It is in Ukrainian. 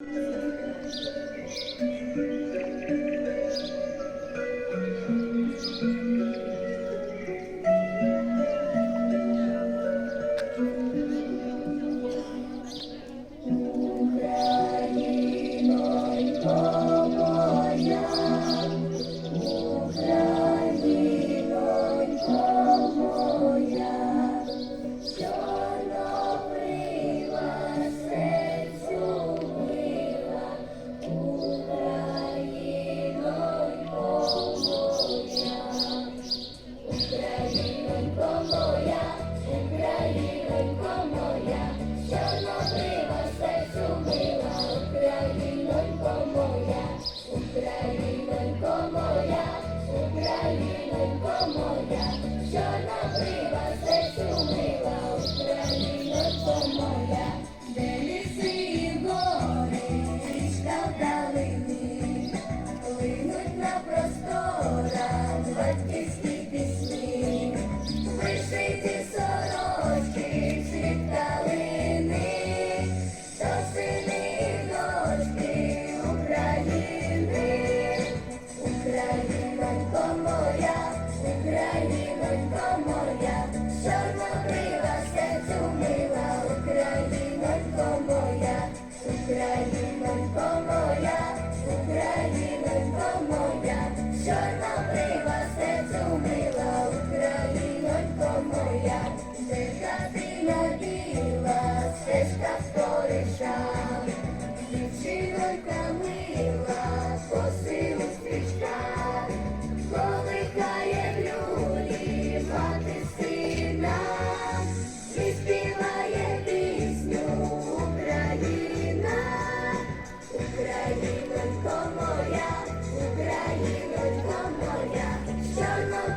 Música ліси Українонько моя, Українонько моя, чорнобрива серцю мила, Українонько моя, Українонько моя, Українонько моя, чорнобрива серцю мила, Українонько моя, де хатина біла, стежка спориша,